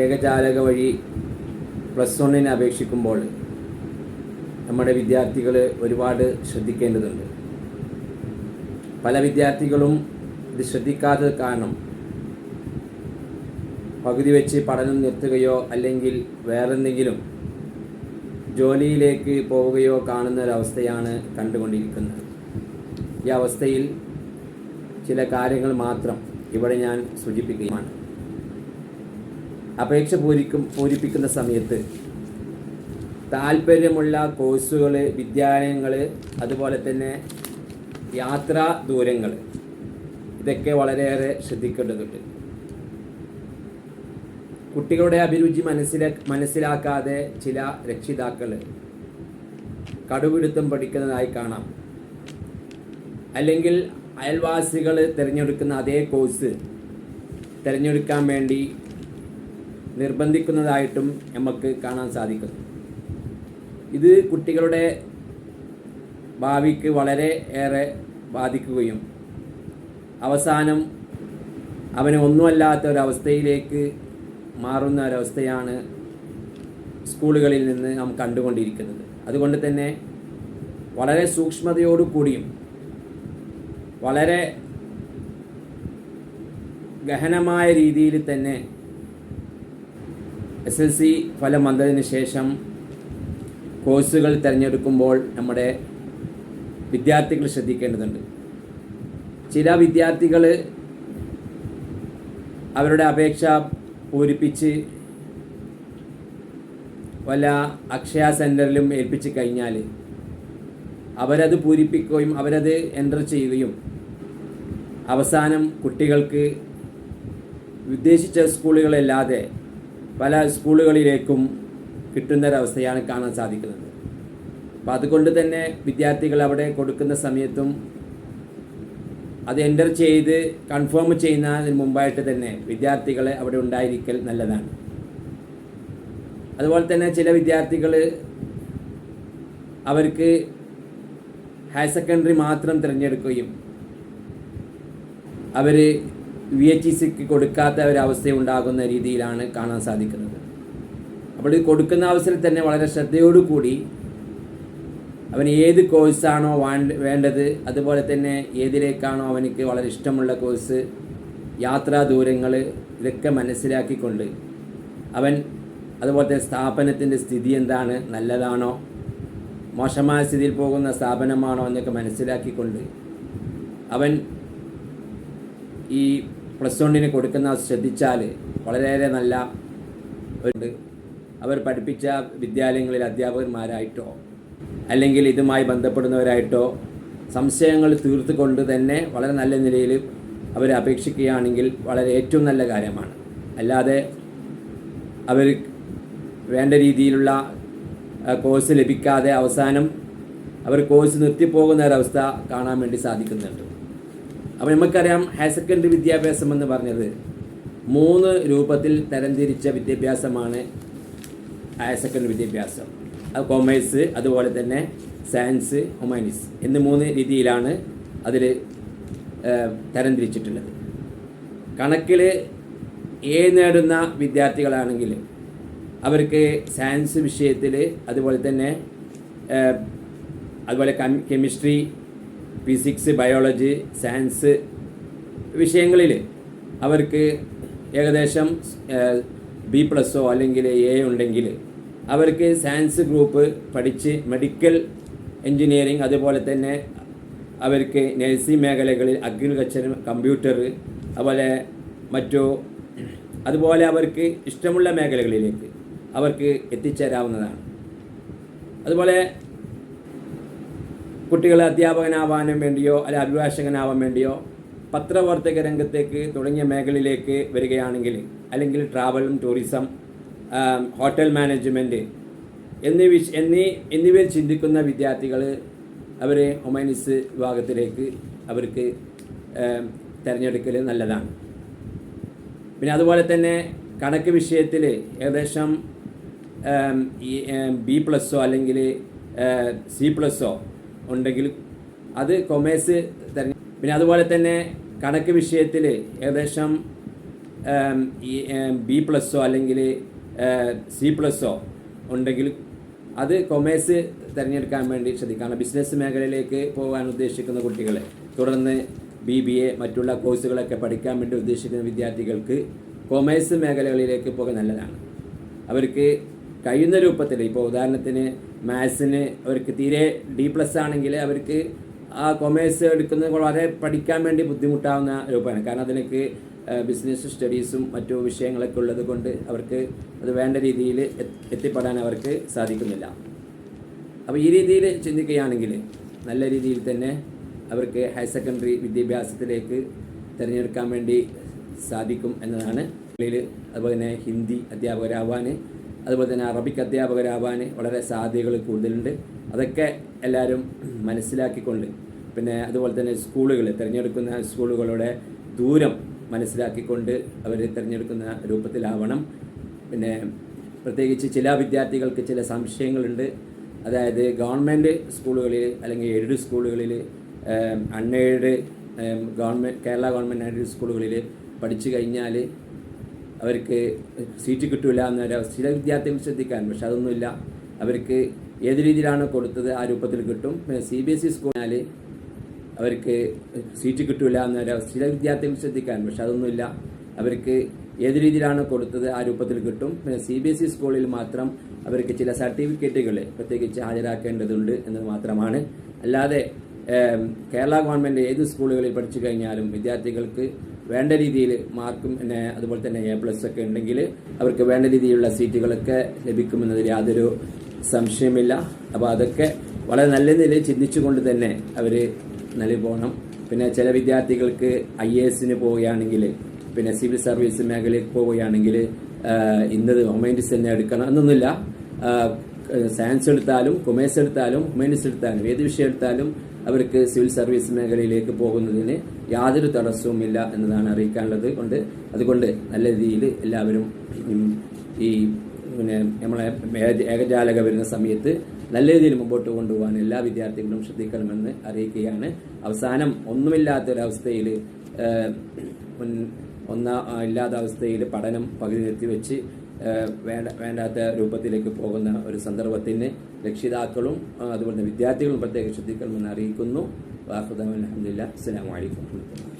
ഏകജാലക വഴി പ്ലസ് വണ്ണിന് അപേക്ഷിക്കുമ്പോൾ നമ്മുടെ വിദ്യാർത്ഥികൾ ഒരുപാട് ശ്രദ്ധിക്കേണ്ടതുണ്ട്. പല വിദ്യാർത്ഥികളും ഇത് ശ്രദ്ധിക്കാത്തത് കാരണം പകുതി വെച്ച് പഠനം നിർത്തുകയോ അല്ലെങ്കിൽ വേറെന്തെങ്കിലും ജോലിയിലേക്ക് പോവുകയോ കാണുന്ന ഒരവസ്ഥയാണ് കണ്ടുകൊണ്ടിരിക്കുന്നത്. ഈ അവസ്ഥയിൽ ചില കാര്യങ്ങൾ മാത്രം ഇവിടെ ഞാൻ സൂചിപ്പിക്കുകയാണ്. അപേക്ഷ പൂരിക്കും പൂരിപ്പിക്കുന്ന സമയത്ത് താല്പര്യമുള്ള കോഴ്സുകൾ വിദ്യാലയങ്ങൾ അതുപോലെ തന്നെ യാത്രാ ദൂരങ്ങൾ ഇതൊക്കെ വളരെയേറെ ശ്രദ്ധിക്കേണ്ടതുണ്ട്. കുട്ടികളുടെ അഭിരുചി മനസ്സിലാ മനസ്സിലാക്കാതെ ചില രക്ഷിതാക്കൾ കടുപിടുത്തം പഠിക്കുന്നതായി കാണാം. അല്ലെങ്കിൽ അയൽവാസികൾ തിരഞ്ഞെടുക്കുന്ന അതേ കോഴ്സ് തിരഞ്ഞെടുക്കാൻ വേണ്ടി നിർബന്ധിക്കുന്നതായിട്ടും നമുക്ക് കാണാൻ സാധിക്കുന്നു. ഇത് കുട്ടികളുടെ ഭാവിക്ക് വളരെ ഏറെ ബാധിക്കുകയും അവസാനം അവന് ഒന്നുമല്ലാത്ത ഒരവസ്ഥയിലേക്ക് മാറുന്ന ഒരവസ്ഥയാണ് സ്കൂളുകളിൽ നിന്ന് നാം കണ്ടുകൊണ്ടിരിക്കുന്നത്. അതുകൊണ്ട് തന്നെ വളരെ സൂക്ഷ്മതയോടു കൂടിയും വളരെ ഗഹനമായ രീതിയിൽ തന്നെ എസ് എൽ സി ഫലം വന്നതിന് ശേഷം കോഴ്സുകൾ തിരഞ്ഞെടുക്കുമ്പോൾ നമ്മുടെ വിദ്യാർത്ഥികൾ ശ്രദ്ധിക്കേണ്ടതുണ്ട്. ചില വിദ്യാർത്ഥികൾ അവരുടെ അപേക്ഷ പൂരിപ്പിച്ച് വല്ല അക്ഷയ സെന്ററിലും ഏൽപ്പിച്ച് കഴിഞ്ഞാൽ അവരത് പൂരിപ്പിക്കുകയും അവരത് എന്റർ ചെയ്യുകയും അവസാനം കുട്ടികൾക്ക് ഉദ്ദേശിച്ച സ്കൂളുകളല്ലാതെ പല സ്കൂളുകളിലേക്കും കിട്ടുന്നൊരവസ്ഥയാണ് കാണാൻ സാധിക്കുന്നത്. അപ്പോൾ അതുകൊണ്ട് തന്നെ വിദ്യാർത്ഥികൾ അവിടെ കൊടുക്കുന്ന സമയത്തും അത് എന്റർ ചെയ്ത് കൺഫേം ചെയ്യുന്നതിന് മുമ്പായിട്ട് തന്നെ വിദ്യാർത്ഥികളെ അവിടെ ഉണ്ടായിരിക്കൽ നല്ലതാണ്. അതുപോലെ തന്നെ ചില വിദ്യാർത്ഥികൾ അവർക്ക് ഹയർ സെക്കൻഡറി മാത്രം തിരഞ്ഞെടുക്കുകയും അവർ വി എച്ച് സിക്ക് കൊടുക്കാത്ത ഒരവസ്ഥ ഉണ്ടാകുന്ന രീതിയിലാണ് കാണാൻ സാധിക്കുന്നത്. അപ്പോൾ ഇത് കൊടുക്കുന്ന അവസരത്തിൽ തന്നെ വളരെ ശ്രദ്ധയോടുകൂടി അവന് ഏത് കോഴ്സാണോ വേണ്ടത് അതുപോലെ തന്നെ ഏതിലേക്കാണോ അവനിക്ക് വളരെ ഇഷ്ടമുള്ള കോഴ്സ് യാത്രാ ദൂരങ്ങൾ ഇതൊക്കെ മനസ്സിലാക്കിക്കൊണ്ട് അവൻ അതുപോലെ തന്നെ സ്ഥാപനത്തിന്റെ സ്ഥിതി എന്താണ് നല്ലതാണോ മോശമായ സ്ഥിതിയിൽ പോകുന്ന സ്ഥാപനമാണോ എന്നൊക്കെ മനസ്സിലാക്കിക്കൊണ്ട് അവൻ ഈ പ്ലസ് വണ്ണിന് കൊടുക്കുന്ന ശ്രദ്ധിച്ചാൽ വളരെയേറെ നല്ല ഉണ്ട്. അവർ പഠിപ്പിച്ച വിദ്യാലയങ്ങളിൽ അധ്യാപകന്മാരായിട്ടോ അല്ലെങ്കിൽ ഇതുമായി ബന്ധപ്പെടുന്നവരായിട്ടോ സംശയങ്ങൾ തീർത്തുകൊണ്ട് തന്നെ വളരെ നല്ല നിലയിൽ അവർ അപേക്ഷിക്കുകയാണെങ്കിൽ വളരെ ഏറ്റവും നല്ല കാര്യമാണ്. അല്ലാതെ അവർ വേണ്ട രീതിയിലുള്ള കോഴ്സ് ലഭിക്കാതെ അവസാനം അവർ കോഴ്സ് നിർത്തിപ്പോകുന്ന ഒരവസ്ഥ കാണാൻ വേണ്ടി സാധിക്കുന്നുണ്ട്. അപ്പോൾ നമുക്കറിയാം ഹയർ സെക്കൻഡറി വിദ്യാഭ്യാസം എന്ന് പറഞ്ഞത് മൂന്ന് രൂപത്തിൽ തരംതിരിച്ച വിദ്യാഭ്യാസമാണ് ഹയർ സെക്കൻഡറി വിദ്യാഭ്യാസം. അത് കോമേഴ്സ് അതുപോലെ തന്നെ സയൻസ് ഹ്യൂമാനിറ്റീസ് എന്ന് മൂന്ന് രീതിയിലാണ് അതിൽ തരംതിരിച്ചിട്ടുള്ളത്. കണക്കിൽ എ നേടുന്ന വിദ്യാർത്ഥികളാണെങ്കിൽ അവർക്ക് സയൻസ് വിഷയത്തിൽ അതുപോലെ തന്നെ അതുപോലെ കെമിസ്ട്രി ഫിസിക്സ് ബയോളജി സയൻസ് വിഷയങ്ങളിൽ അവർക്ക് ഏകദേശം ബി പ്ലസ്സോ അല്ലെങ്കിൽ എ ഉണ്ടെങ്കിൽ അവർക്ക് സയൻസ് ഗ്രൂപ്പ് പഠിച്ച് മെഡിക്കൽ എൻജിനീയറിങ് അതുപോലെ തന്നെ അവർക്ക് നഴ്സിംഗ് മേഖലകളിൽ അഗ്രികൾച്ചർ കമ്പ്യൂട്ടർ അതുപോലെ മറ്റു അതുപോലെ അവർക്ക് ഇഷ്ടമുള്ള മേഖലകളിലേക്ക് അവർക്ക് എത്തിച്ചേരാവുന്നതാണ്. അതുപോലെ കുട്ടികളെ അധ്യാപകനാവാനും വേണ്ടിയോ അല്ലെ അഭിഭാഷകനാവാൻ വേണ്ടിയോ പത്രവർത്തക രംഗത്തേക്ക് തുടങ്ങിയ മേഖലയിലേക്ക് വരികയാണെങ്കിൽ അല്ലെങ്കിൽ ട്രാവലും ടൂറിസം ഹോട്ടൽ മാനേജ്മെന്റ് എന്നീ വിഷ എന്നീ എന്നിവയിൽ ചിന്തിക്കുന്ന വിദ്യാർത്ഥികൾ അവർ ഒമൈനിസ് വിഭാഗത്തിലേക്ക് അവർക്ക് തിരഞ്ഞെടുക്കൽ നല്ലതാണ്. പിന്നെ അതുപോലെ തന്നെ കണക്ക് വിഷയത്തിൽ ഏകദേശം ബി പ്ലസ്സോ അല്ലെങ്കിൽ സി പ്ലസ്സോ ഉണ്ടെങ്കിൽ അത് കൊമേഴ്സ് തന്നെ. പിന്നെ അതുപോലെ തന്നെ കണക്ക് വിഷയത്തിൽ ഏകദേശം ബി പ്ലസ്സോ അല്ലെങ്കിൽ സി പ്ലസ്സോ ഉണ്ടെങ്കിൽ അത് കൊമേഴ്സ് തിരഞ്ഞെടുക്കാൻ വേണ്ടി ശ്രദ്ധിക്കണം. ബിസിനസ് മേഖലയിലേക്ക് പോകാൻ ഉദ്ദേശിക്കുന്ന കുട്ടികൾ തുടർന്ന് ബി ബി എ മറ്റുള്ള കോഴ്സുകളൊക്കെ പഠിക്കാൻ വേണ്ടി ഉദ്ദേശിക്കുന്ന വിദ്യാർത്ഥികൾക്ക് കൊമേഴ്സ് മേഖലകളിലേക്ക് പോകാൻ നല്ലതാണ്. അവർക്ക് കഴിയുന്ന രൂപത്തിൽ. ഇപ്പോൾ ഉദാഹരണത്തിന് മാത്സിന് അവർക്ക് തീരെ ഡി പ്ലസ് ആണെങ്കിൽ അവർക്ക് ആ കൊമേഴ്സ് എടുക്കുന്നത് വളരെ പഠിക്കാൻ വേണ്ടി ബുദ്ധിമുട്ടാവുന്ന രൂപമാണ്. കാരണം അതിലേക്ക് ബിസിനസ് സ്റ്റഡീസും മറ്റു വിഷയങ്ങളൊക്കെ ഉള്ളത് കൊണ്ട് അവർക്ക് അത് വേണ്ട രീതിയിൽ എത്തിപ്പെടാൻ അവർക്ക് സാധിക്കുന്നില്ല. അപ്പോൾ ഈ രീതിയിൽ ചിന്തിക്കുകയാണെങ്കിൽ നല്ല രീതിയിൽ തന്നെ അവർക്ക് ഹയർ സെക്കൻഡറി വിദ്യാഭ്യാസത്തിലേക്ക് തിരഞ്ഞെടുക്കാൻ വേണ്ടി സാധിക്കും എന്നതാണ്. അതുപോലെ തന്നെ ഹിന്ദി അധ്യാപകരാവാൻ അതുപോലെ തന്നെ അറബിക് അധ്യാപകരാവാൻ വളരെ സാധ്യതകൾ കൂടുതലുണ്ട്. അതൊക്കെ എല്ലാവരും മനസ്സിലാക്കിക്കൊണ്ട് പിന്നെ അതുപോലെ തന്നെ സ്കൂളുകൾ തിരഞ്ഞെടുക്കുന്ന സ്കൂളുകളുടെ ദൂരം മനസ്സിലാക്കിക്കൊണ്ട് അവർ തിരഞ്ഞെടുക്കുന്ന രൂപത്തിലാവണം. പിന്നെ പ്രത്യേകിച്ച് ചില വിദ്യാർത്ഥികൾക്ക് ചില സംശയങ്ങളുണ്ട്. അതായത് ഗവൺമെന്റ് സ്കൂളുകളിൽ അല്ലെങ്കിൽ എയ്ഡഡ് സ്കൂളുകളിൽ unaided government Kerala government aided സ്കൂളുകളിൽ പഠിച്ചു കഴിഞ്ഞാൽ അവർക്ക് സീറ്റ് കിട്ടില്ല എന്നൊരു ചില വിദ്യാർത്ഥികൾ ശ്രദ്ധിക്കാൻ പക്ഷെ അതൊന്നുമില്ല. അവർക്ക് ഏത് രീതിയിലാണ് കൊടുത്തത് ആ രൂപത്തിൽ കിട്ടും. പിന്നെ സി ബി എസ് ഇ സ്കൂളിനാൽ അവർക്ക് സീറ്റ് കിട്ടില്ല എന്നൊരു ചില വിദ്യാർത്ഥികൾ ശ്രദ്ധിക്കാൻ പക്ഷെ അതൊന്നുമില്ല. അവർക്ക് ഏത് രീതിയിലാണ് കൊടുത്തത് ആ രൂപത്തിൽ കിട്ടും. പിന്നെ സി ബി എസ് ഇ സ്കൂളിൽ മാത്രം അവർക്ക് ചില സർട്ടിഫിക്കറ്റുകൾ പ്രത്യേകിച്ച് ഹാജരാക്കേണ്ടതുണ്ട് എന്നത് മാത്രമാണ്. അല്ലാതെ കേരള ഗവൺമെന്റ് ഏത് സ്കൂളുകളിൽ പഠിച്ചു കഴിഞ്ഞാലും വിദ്യാർത്ഥികൾക്ക് വേണ്ട രീതിയിൽ മാർക്കും പിന്നെ അതുപോലെ തന്നെ എ പ്ലസ് ഒക്കെ ഉണ്ടെങ്കിൽ അവർക്ക് വേണ്ട രീതിയിലുള്ള സീറ്റുകളൊക്കെ ലഭിക്കുമെന്നതിൽ യാതൊരു സംശയമില്ല അപ്പോൾ അതൊക്കെ വളരെ നല്ല നിലയിൽ ചിന്തിച്ചുകൊണ്ട് തന്നെ അവർ നൽകി പോകണം പിന്നെ ചില വിദ്യാർത്ഥികൾക്ക് ഐ എ എസിന് പോവുകയാണെങ്കിൽ പിന്നെ സിവിൽ സർവീസ് മേഖലയിൽ പോവുകയാണെങ്കിൽ ഇന്നത് ഹ്യൂമാനിറ്റീസ് തന്നെ എടുക്കണം. എന്നൊന്നുമില്ല. സയൻസ് എടുത്താലും കൊമേഴ്സ് എടുത്താലും ഹ്യൂമാനിറ്റീസ് എടുത്താലും ഏത് വിഷയം എടുത്താലും അവർക്ക് സിവിൽ സർവീസ് മേഖലയിലേക്ക് പോകുന്നതിന് യാതൊരു തടസ്സവുമില്ല എന്നതാണ് അറിയിക്കാനുള്ളത് കൊണ്ട് അതുകൊണ്ട് നല്ല രീതിയിൽ എല്ലാവരും ഈ പിന്നെ നമ്മളെ ഏകജാലക വരുന്ന സമയത്ത് നല്ല രീതിയിൽ മുമ്പോട്ട് കൊണ്ടുപോകാൻ എല്ലാ വിദ്യാർത്ഥികളും ശ്രദ്ധിക്കണമെന്ന് അറിയിക്കുകയാണ്. അവസാനം ഒന്നുമില്ലാത്തൊരവസ്ഥയിൽ ഒന്നാ ഇല്ലാത്ത അവസ്ഥയിൽ പഠനം പകുതി നിർത്തിവെച്ച് വേണ്ട വേണ്ടാത്ത രൂപത്തിലേക്ക് പോകുന്ന ഒരു സന്ദർഭത്തിന് രക്ഷിതാക്കളും അതുപോലെ തന്നെ വിദ്യാർത്ഥികളും പ്രത്യേകം ശ്രദ്ധിക്കണമെന്ന് അറിയിക്കുന്നു. വാഹുദാൻ അലഹമില്ല അസ്സാം വലൈക്കും